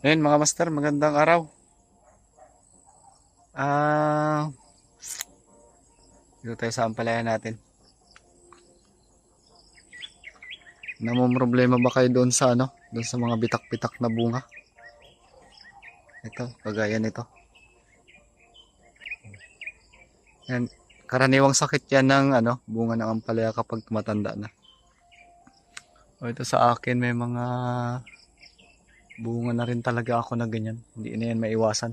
Ayun mga master, magandang araw. Ah, dito tayo sa ampalaya natin. Namang problema ba kayo doon sa ano? Doon sa mga bitak-bitak na bunga? Ito, kagaya nito. Yan, karaniwang sakit yan ng ano, bunga ng ampalaya kapag matanda na. O ito sa akin may mga bunga na rin talaga ako na ganyan. Hindi na yan maiwasan.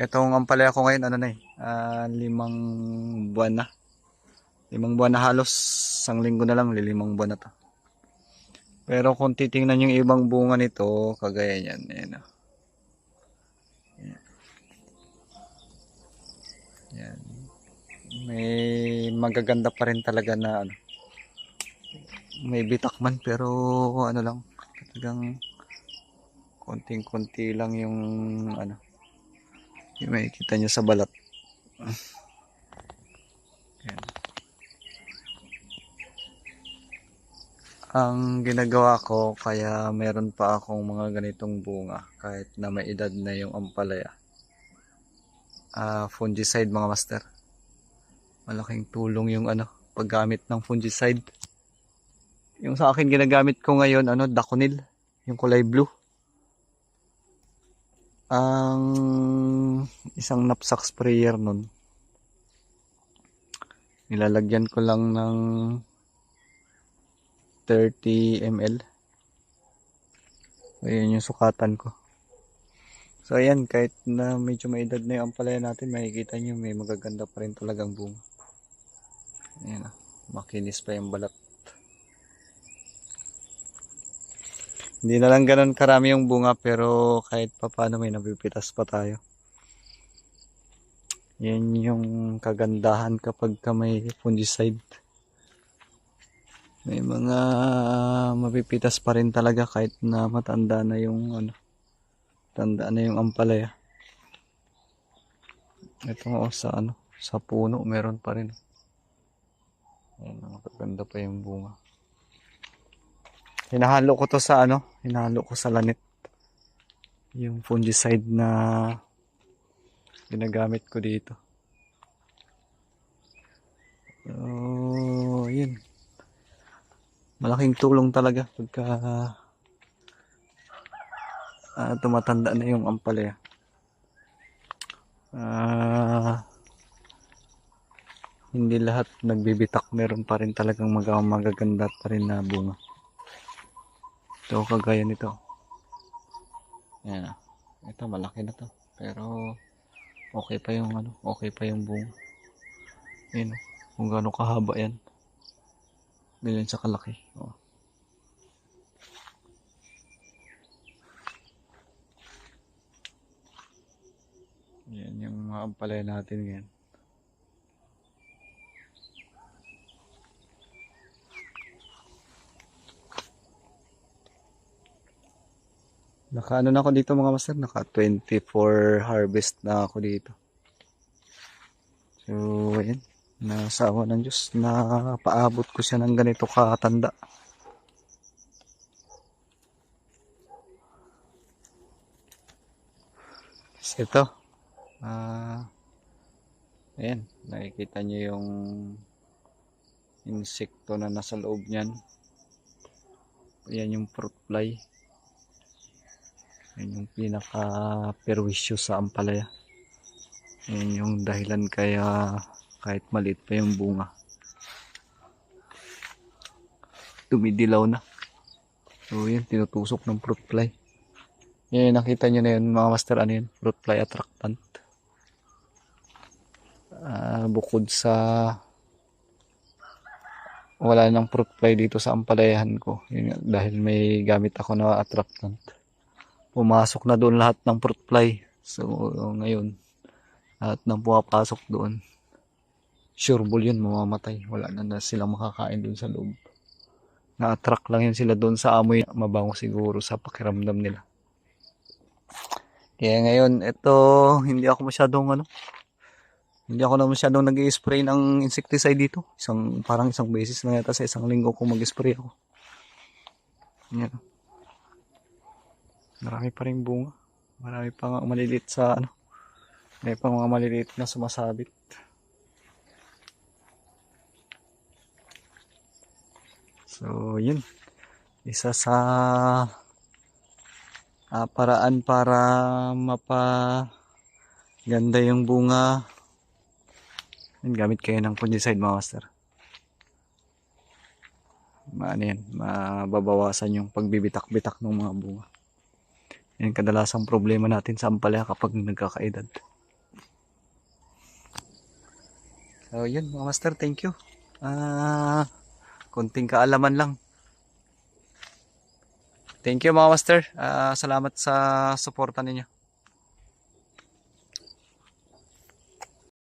Itong ampalaya ko ngayon, ano na eh, ah, limang buwan na. Limang buwan na halos, isang linggo na lang, lilimang buwan na to. Pero kung titingnan yung ibang bunga nito, kagaya niyan, ayan. Ayan. Ayan. May magaganda pa rin talaga na ano. May bitak man pero ano lang, talagang konting-konti lang yung ano yung makikita nyo sa balat. Yan. ang ginagawa ko kaya meron pa akong mga ganitong bunga kahit na may edad na yung ampalaya. Ah, fungicide mga master. Malaking tulong yung ano paggamit ng fungicide. Yung sa akin ginagamit ko ngayon ano daconil yung kulay blue ang isang knapsack sprayer nun nilalagyan ko lang ng 30 ml ayun yung sukatan ko. So ayan kahit na medyo may edad na yung ampalaya natin makikita nyo may magaganda pa rin talagang bunga. Ayan ah, makinis pa yung balat Hindi na lang ganun karami yung bunga pero kahit pa paano may nabipitas pa tayo. Yan yung kagandahan kapag ka may fungicide. May mga mapipitas pa rin talaga kahit na matanda na yung ano, tanda na yung ampalaya. Ito nga oh, sa ano, sa puno meron pa rin. Ayan, nakaganda pa yung bunga. Hinahalo ko to sa ano, hinahalo ko sa lanit. Yung fungicide na ginagamit ko dito. Oh, yun. Malaking tulong talaga pagka ah, tumatanda na yung ampalaya. Ah, hindi lahat nagbibitak, meron pa rin talagang mag magaganda pa rin na bunga. Ito kagaya nito. Yan ah. Ito malaki na to. Pero okay pa yung ano, okay pa yung bunga. Yan oh. Kung gaano kahaba yan. Ganyan sa kalaki. Oh. Yan yung mga ampalaya natin ngayon. Naka ano na ako dito mga master, naka 24 harvest na ako dito. So, ayan. Nasa awa ng Diyos na paabot ko siya ng ganito katanda. Tapos ito. Ah, ayan. Nakikita niyo yung insekto na nasa loob niyan. Ayan yung fruit fly. Yan yung pinaka perwisyo sa ampalaya. Yan yung dahilan kaya kahit maliit pa yung bunga. Tumidilaw na. So yun, tinutusok ng fruit fly. Yan, nakita nyo na yun mga master, ano yun? Fruit fly attractant. Ah, bukod sa wala nang fruit fly dito sa ampalayahan ko. Yun, dahil may gamit ako na attractant pumasok na doon lahat ng fruit fly. So, ngayon, lahat ng pumapasok doon, sure ball yun, mamamatay. Wala na na silang makakain doon sa loob. Na-attract lang yun sila doon sa amoy. Mabango siguro sa pakiramdam nila. Kaya ngayon, ito, hindi ako masyadong ano, hindi ako na masyadong nag spray ng insecticide dito. Isang, parang isang beses na yata sa isang linggo kung mag-spray ako. Yan. Marami pa rin bunga. Marami pa nga maliliit sa ano. May pa mga maliliit na sumasabit. So, yun. Isa sa ah, paraan para mapa ganda yung bunga. Yun, gamit kayo ng fungicide mga master. Maano yan, mababawasan yung pagbibitak-bitak ng mga bunga. Yan kadalasang problema natin sa ampalaya kapag nagkakaedad. So yun mga master, thank you. Ah, konting kaalaman lang. Thank you mga master. Ah, salamat sa suporta ninyo.